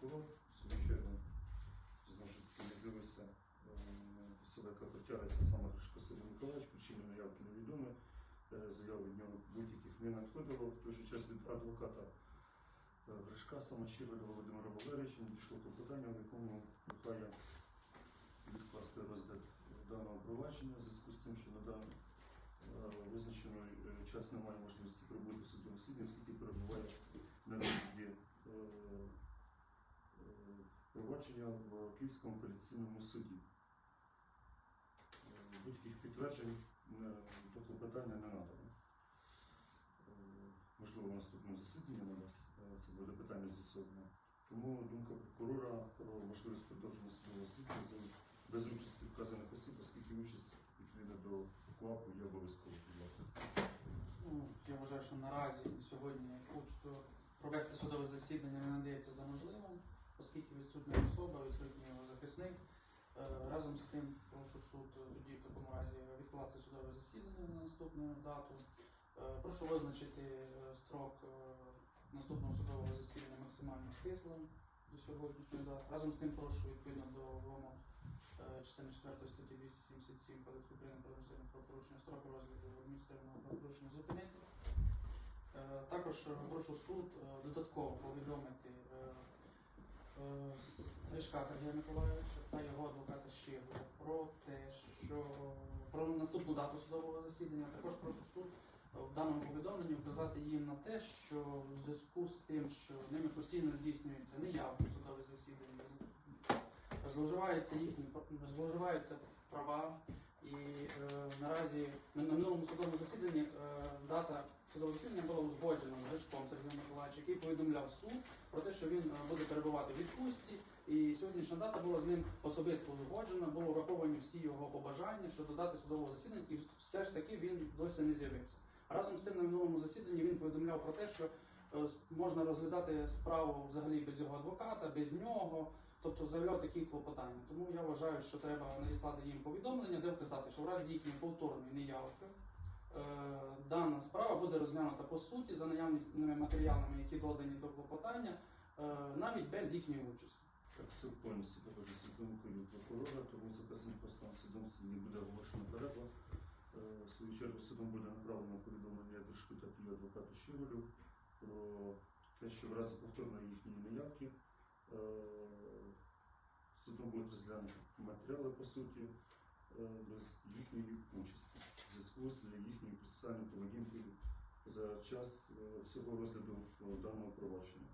прокурор, чергу, знову ж таки з'явився яка притягується саме Гришко Сергій Миколаївич, причини наявки невідомі, Е, заяв від нього будь-яких не надходило. В той же час від адвоката е, Гришка Самочіва Володимира Валерійовича надійшло клопотання, в якому прохає відкласти розгляд даного провадження в зв'язку з тим, що на даний е, визначений е, час немає можливості прибути в судове оскільки перебуває на розгляді е, е, провадження в Київському апеляційному суді. Е, Будь-яких підтверджень е, до клопотання не надано. Е, Можливо, в наступному засіданні на нас це буде питання з'ясоване. Тому думка прокурора про можливість продовження судового засідання без участі вказаних осіб, оскільки участь відповідно до КУАПу є обов'язково. Будь ласка. Ну, я вважаю, що наразі сьогодні провести судове засідання не надається за можливим, оскільки відсутня відсутній його захисник. Е, Разом з тим, прошу суд тоді в такому разі відкласти судове засідання на наступну дату. Е, Прошу визначити е, строк наступного судового засідання максимально стислим до сьогоднішньої дати. Разом з тим прошу відповідно до вимог частини 4 статті 277 Кодексу України про адміністративне правопорушення строку розгляду адміністративного правопорушення зупинити. Також прошу суд додатково повідомити е, Сергія Миколаївича та його адвоката Щеглова про те, що про наступну дату судового засідання. Також прошу суд в даному повідомленні вказати їм на те, що в зв'язку з тим, що ними постійно здійснюється неявка в судове засідання, зловживаються їхні зловживаються права. І е, наразі на на минулому судовому засіданні е, дата була узгоджена з Гришком Сергієм Миколаївичем, який повідомляв суд про те, що він е, буде перебувати в відпустці. І сьогоднішня дата була з ним особисто узгоджена, було враховані всі його побажання щодо дати судового засідання, і все ж таки він досі не з'явився. Разом з тим на минулому засіданні він повідомляв про те, що е, можна розглядати справу взагалі без його адвоката, без нього. Тобто заявляв такі клопотання. Тому я вважаю, що треба надіслати їм повідомлення, де вказати, що в разі їхньої повторної неявки дана справа буде розглянута по суті за наявними матеріалами, які додані до клопотання, е, навіть без їхньої участі. Суд повністю погоджується з думкою прокурора, тому заказаний постав судом не буде оголошено переклад. Е, В свою чергу судом буде направлено повідомлення Держку та її адвокату Щеголю про те, що в разі повторної їхньої неявки е, судом будуть розглянути матеріали по суті е, без їхньої участі в зв'язку з їхньою поведінки за час е, всього розгляду е, даного провадження.